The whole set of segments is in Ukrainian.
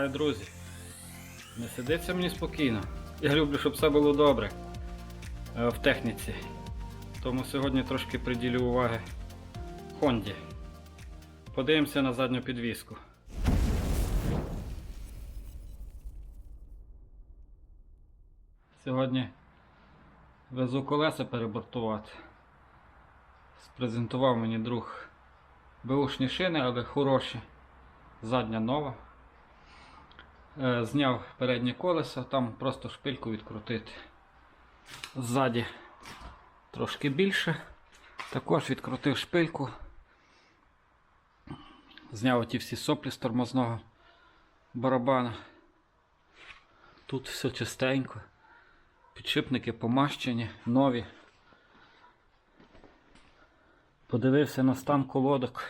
Вітаю, друзі! Не сидиться мені спокійно. Я люблю, щоб все було добре е, в техніці. Тому сьогодні трошки приділю уваги Хонді. Подивимося на задню підвіску. Сьогодні везу колеса перебортувати. Спрезентував мені друг беушні шини, але хороші. Задня нова. Е, Зняв переднє колесо, там просто шпильку відкрутити. Ззаді трошки більше. Також відкрутив шпильку. Зняв оті всі соплі з тормозного барабана. Тут все чистенько. Підшипники помащені, нові. Подивився на стан колодок.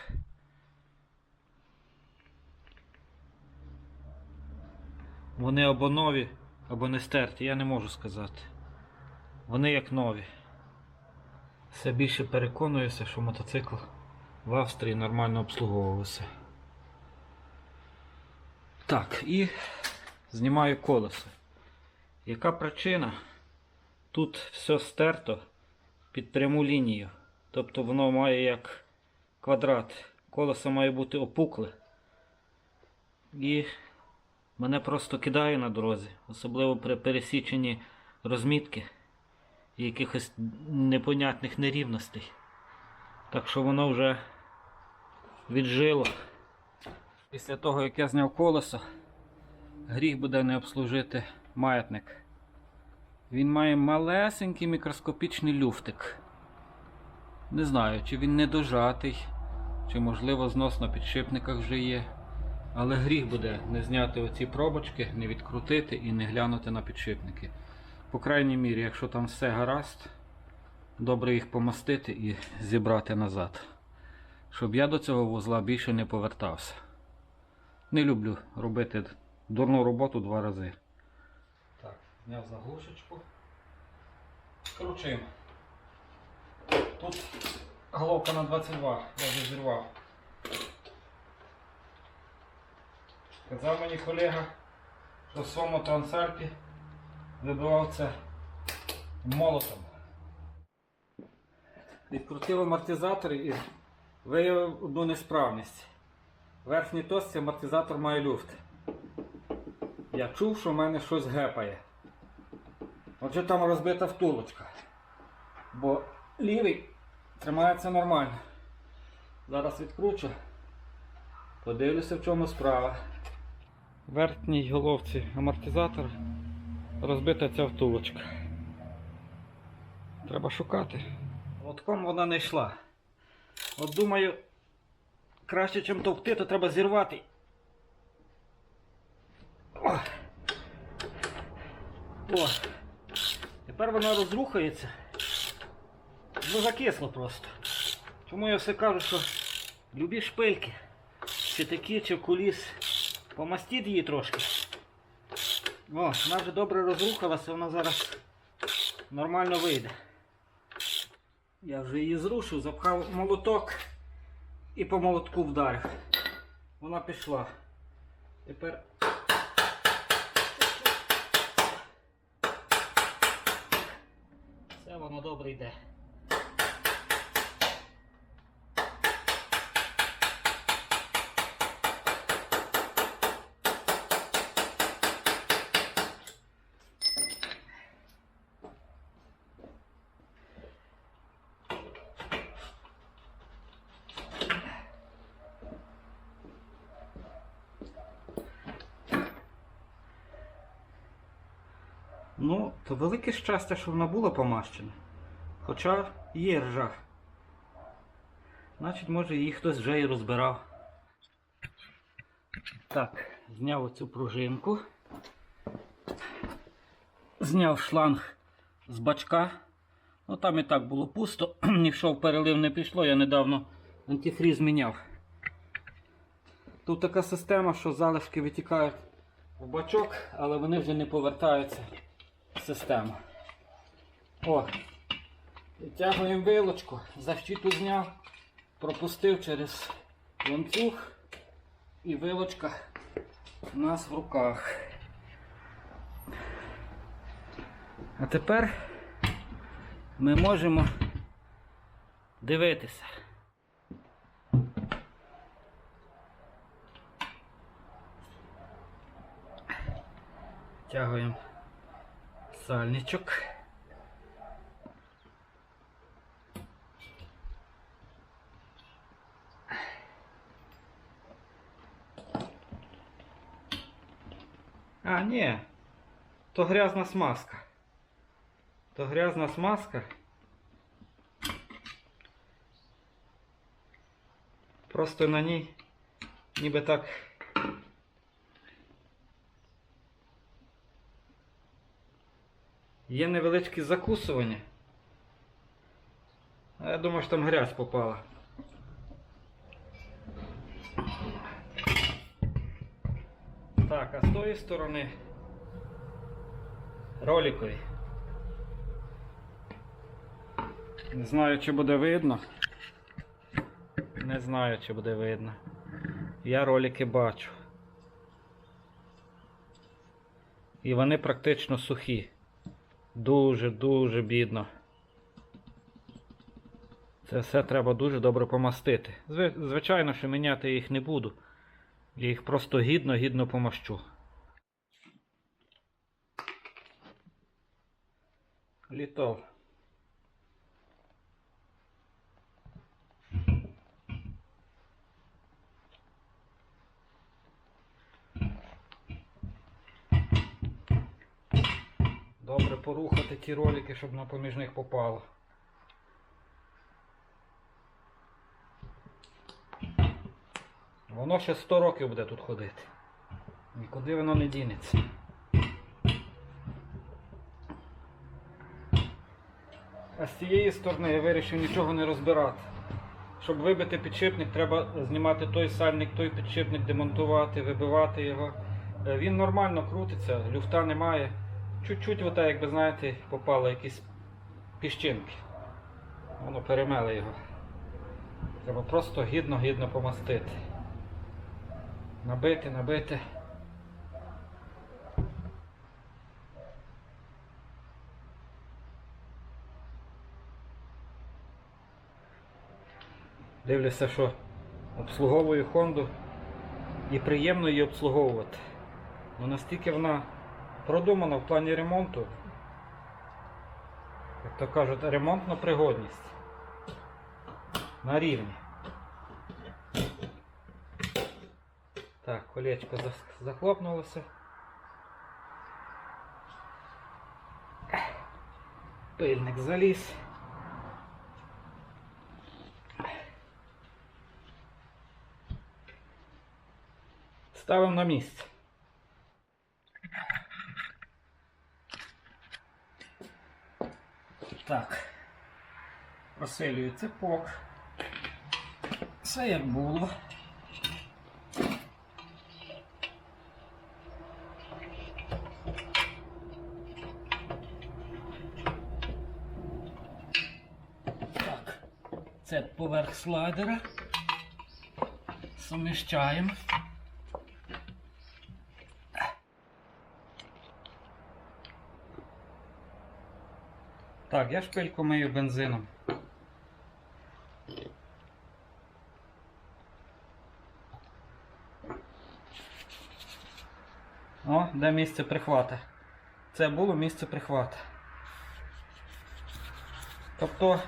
Вони або нові, або не стерті, я не можу сказати. Вони як нові. Все більше переконуюся, що мотоцикл в Австрії нормально обслуговувався. Так, і знімаю колесо. Яка причина? Тут все стерто під пряму лінію. Тобто воно має як квадрат. Колесо має бути опукле. І мене просто кидає на дорозі, особливо при пересіченні розмітки і якихось непонятних нерівностей. Так що воно вже віджило. Після того, як я зняв колесо, гріх буде не обслужити маятник. Він має малесенький мікроскопічний люфтик. Не знаю, чи він недожатий, чи можливо знос на підшипниках вже є. Але гріх буде не зняти оці пробочки, не відкрутити і не глянути на підшипники. По крайній мірі, якщо там все гаразд, добре їх помастити і зібрати назад. Щоб я до цього вузла більше не повертався. Не люблю робити дурну роботу два рази. Так, зняв заглушечку. Кручимо. Тут головка на 22, я вже зірвав. Казав мені колега, що в своєму трансальпі вибивав це молотом. Відкрутив амортизатор і виявив одну несправність. Верхній tosці амортизатор має люфт. Я чув, що в мене щось гепає. Отже там розбита втулочка. Бо лівий тримається нормально. Зараз відкручу. Подивлюся, в чому справа. Верхній головці амортизатора розбита ця втулочка. Треба шукати. Лотком вона не йшла. От думаю, краще, чим товкти, то треба зірвати. О! О! Тепер вона розрухається. Ну закисло просто. Тому я все кажу, що любі шпильки, чи такі, чи куліс, помастіть її трошки. О, вона вже добре розрухалася, вона зараз нормально вийде. Я вже її зрушив, запхав молоток і по молотку вдарив. Вона пішла. Тепер. Все воно добре йде. Ну, то велике щастя, що вона була помащена. Хоча є ржа. Значить, може її хтось вже і розбирав. Так, зняв оцю пружинку. Зняв шланг з бачка. Ну там і так було пусто, ніщо в перелив не пішло, я недавно антифріз міняв. Тут така система, що залишки витікають в бачок, але вони вже не повертаються в систему. О, Витягуємо вилочку, защиту зняв, пропустив через ланцюг і вилочка у нас в руках. А тепер ми можемо дивитися. Тягуємо сальничок. А, ні. То грязна смазка. То грязна смазка. Просто на ній ніби так. Є невеличкі закусування. Я думаю, що там грязь попала. Так, а з тої сторони роликові. Не знаю, чи буде видно. Не знаю, чи буде видно. Я ролики бачу. І вони практично сухі. Дуже-дуже бідно. Це все треба дуже добре помастити. Звичайно, що міняти їх не буду. Я їх просто гідно-гідно помащу. Літов. Добре порухати ті ролики, щоб на поміж них попало. Воно ще 100 років буде тут ходити. Нікуди воно не дінеться. А з цієї сторони я вирішив нічого не розбирати. Щоб вибити підшипник, треба знімати той сальник, той підшипник, демонтувати, вибивати його. Е, Він нормально крутиться, люфта немає. Чуть-чуть, ота, якби знаєте, попало якісь піщинки. Воно перемеле його. Треба просто гідно-гідно помастити. Набити, набити. Дивлюся, що обслуговую Хонду і приємно її обслуговувати. Ну настільки вона продумана в плані ремонту. Як то кажуть, ремонтна пригодність. На рівні. Так, колечко захлопнулося. Пильник заліз. Ставимо на місце. Так. Просилюю цепок. Все як було. Так, це поверх слайдера. Суміщаємо. Так, я шпильку мию бензином. О, де місце прихвата. Це було місце прихвата. Тобто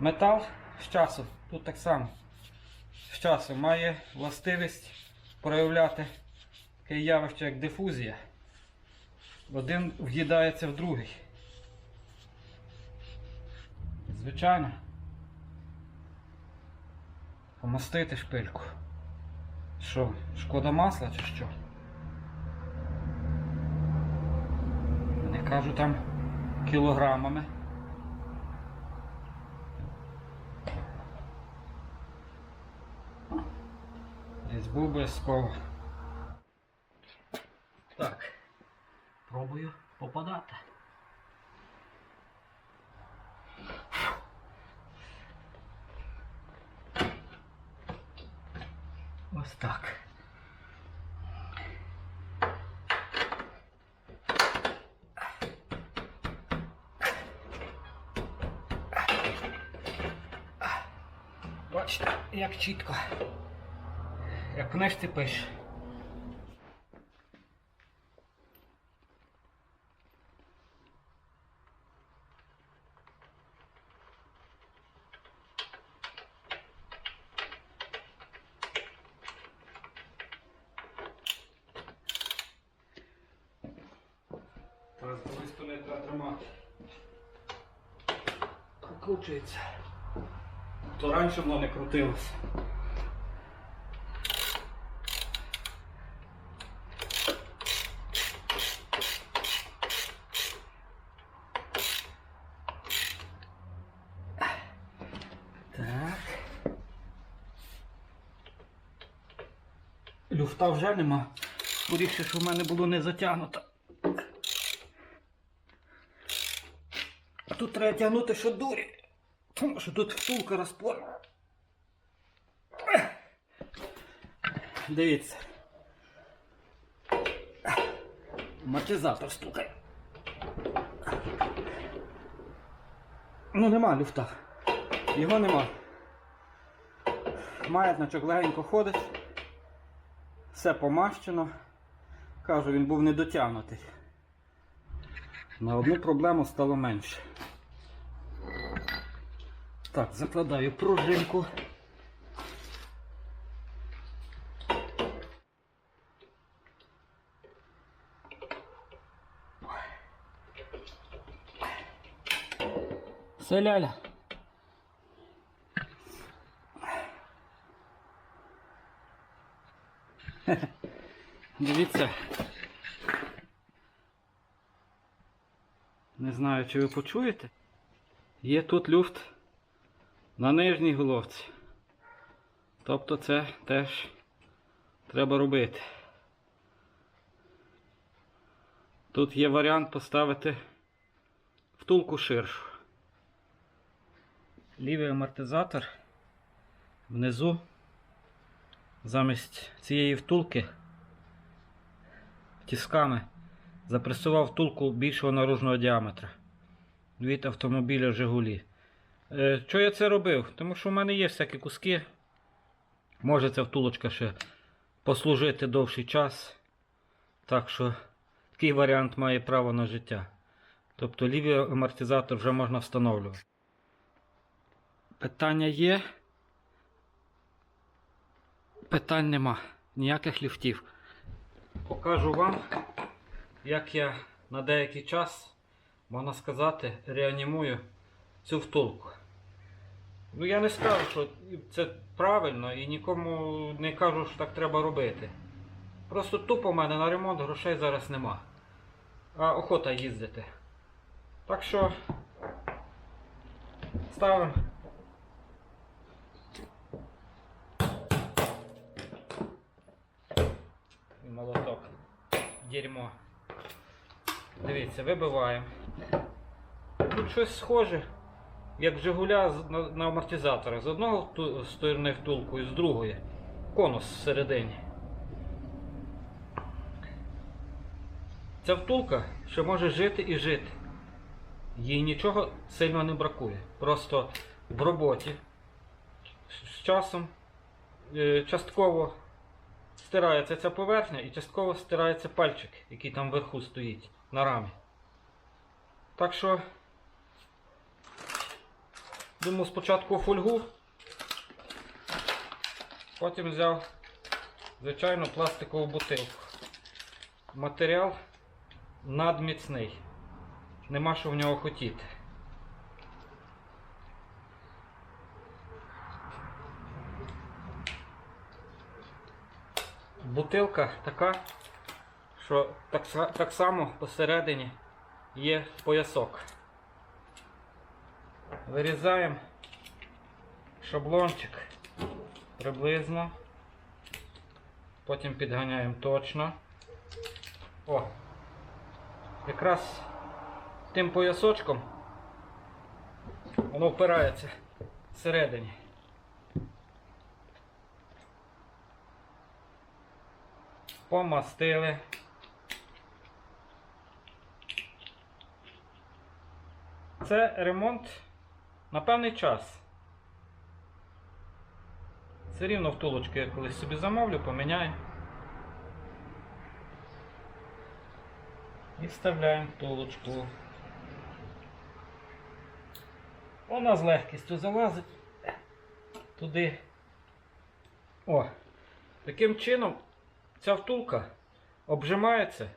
метал з часом, тут так само, з часом має властивість проявляти таке явище, як дифузія. Один в'їдається в другий. Звичайно. Помастити шпильку. Що, шкода масла чи що? Не кажу там кілограмами. Різьбу обов'язково. Так. Пробую попадати. Ось так. Бачите, як чітко. Як в книжці пише. Зараз з другої сторони треба тримати. Прокручується. Раніше воно не крутилося. Так. Люфта вже нема. Скоріше, що в мене було не затягнуто. Тут треба тягнути, що дурі. Тому що тут втулка розпорна. Дивіться. Амортизатор стукає. Ну нема люфта. Його нема. Маятничок легенько ходить. Все помащено. Кажу, він був недотягнутий. На одну проблему стало менше. Так, закладаю пружинку. Все ляля. Дивіться. Не знаю, чи ви почуєте. Є тут люфт на нижній головці. Тобто це теж треба робити. Тут є варіант поставити втулку ширшу. Лівий амортизатор внизу замість цієї втулки тисками запресував втулку більшого наружного діаметра від автомобіля Жигулі. Е, Що я це робив? Тому що в мене є всякі куски. Може ця втулочка ще послужити довший час. Так що такий варіант має право на життя. Тобто лівий амортизатор вже можна встановлювати. Питання є. Питань нема. Ніяких ліфтів. Покажу вам, як я на деякий час, можна сказати, реанімую цю втулку. Ну я не скажу, що це правильно і нікому не кажу, що так треба робити. Просто тупо в мене на ремонт грошей зараз нема. А охота їздити. Так що ставимо. Молоток. Дерьмо. Дивіться, вибиваємо. Тут щось схоже, як Жигуля на, на амортизатора. З одного сторони втулку і з другої. Конус всередині. Ця втулка ще може жити і жити. Їй нічого сильно не бракує. Просто в роботі з часом е, частково стирається ця поверхня і частково стирається пальчик, який там вверху стоїть на рамі. Так що, думаю, спочатку фольгу, потім взяв звичайну пластикову бутилку. Матеріал надміцний. Нема що в нього хотіти. Бутилка така, що так, так само посередині є поясок. Вирізаємо шаблончик приблизно. Потім підганяємо точно. О! Якраз тим поясочком воно впирається всередині. Помастили. Це ремонт на певний час. Все рівно втулочку я колись собі замовлю, поміняю. І вставляємо втулочку. Вона з легкістю залазить туди. О, таким чином ця втулка обжимається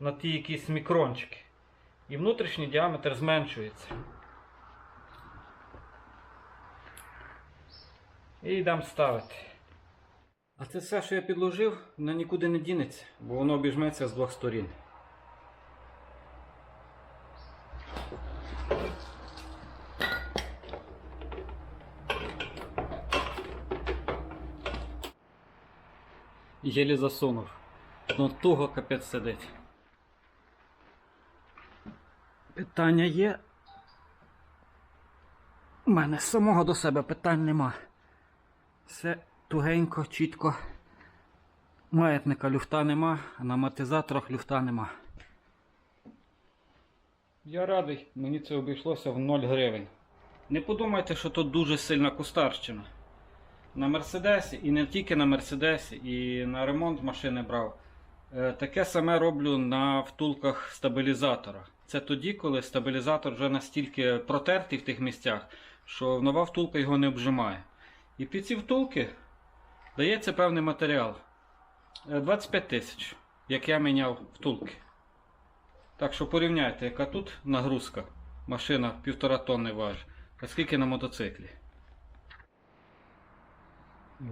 на ті якісь мікрончики. І внутрішній діаметр зменшується. І йдемо ставити. А це все, що я підложив, воно нікуди не дінеться, бо воно обіжметься з двох сторін. Єлі засунув. Ну туго капець сидить. Питання є. У мене самого до себе питань нема. Все тугенько, чітко. Маятника люфта нема, а на амортизаторах люфта нема. Я радий, мені це обійшлося в 0 гривень. Не подумайте, що тут дуже сильна кустарщина. На Мерседесі, і не тільки на Мерседесі, і на ремонт машини брав. Е, Таке саме роблю на втулках стабілізатора. Це тоді, коли стабілізатор вже настільки протертий в тих місцях, що нова втулка його не обжимає. І під ці втулки дається певний матеріал. Е, 25 тисяч, як я міняв втулки. Так що порівняйте, яка тут нагрузка. Машина півтора тонни важить, а скільки на мотоциклі.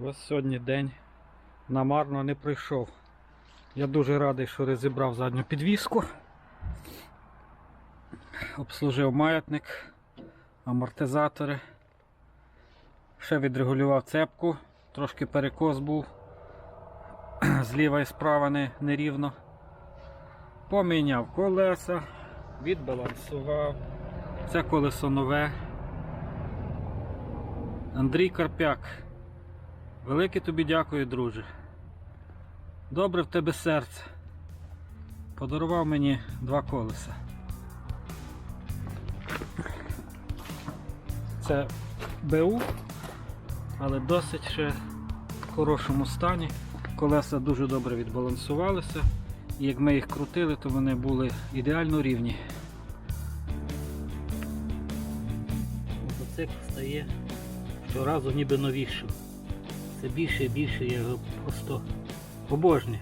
Ось сьогодні день намарно не прийшов. Я дуже радий, що розібрав задню підвіску. Обслужив маятник, амортизатори. Ще відрегулював цепку, трошки перекос був. Зліва і справа не, нерівно. Поміняв колеса, відбалансував. Це колесо нове. Андрій Карпяк. Велике тобі дякую, друже. Добре в тебе серце. Подарував мені два колеса. Це БУ, але досить ще в хорошому стані. Колеса дуже добре відбалансувалися. І як ми їх крутили, то вони були ідеально рівні. Мотоцикл стає щоразу ніби новішим. Все більше і більше я його просто обожнюю.